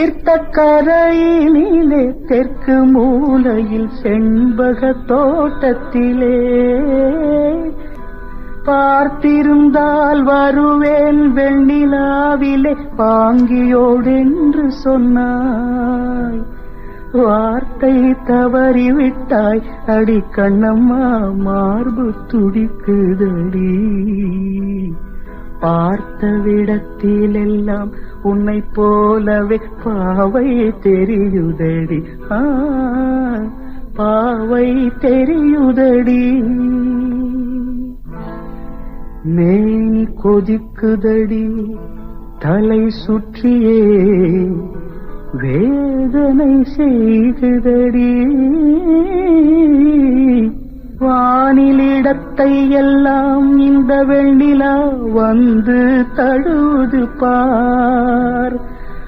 தீர்த்த கரையிலே தெற்கு மூலையில் செண்பக தோட்டத்திலே. பார்த்திருந்தால் வருவேன் வெண்ணிலாவிலே பாங்கியோடென்று சொன்னாய். வார்த்தை தவறிவிட்டாய் அடி கண்ணம்மா மார்பு துடிக்குதடி. பார்த்த விடத்திலெல்லாம் உன்னை போலவே பாவை தெரியுதடி. பாவை தெரியுதடி. நெய் கொதிக்குதடி தலை சுற்றியே வேதனை செய்குதடி. வானிலிடத்தை எல்லாம் இந்த வெண்ணிலா வந்து தழுது பார்.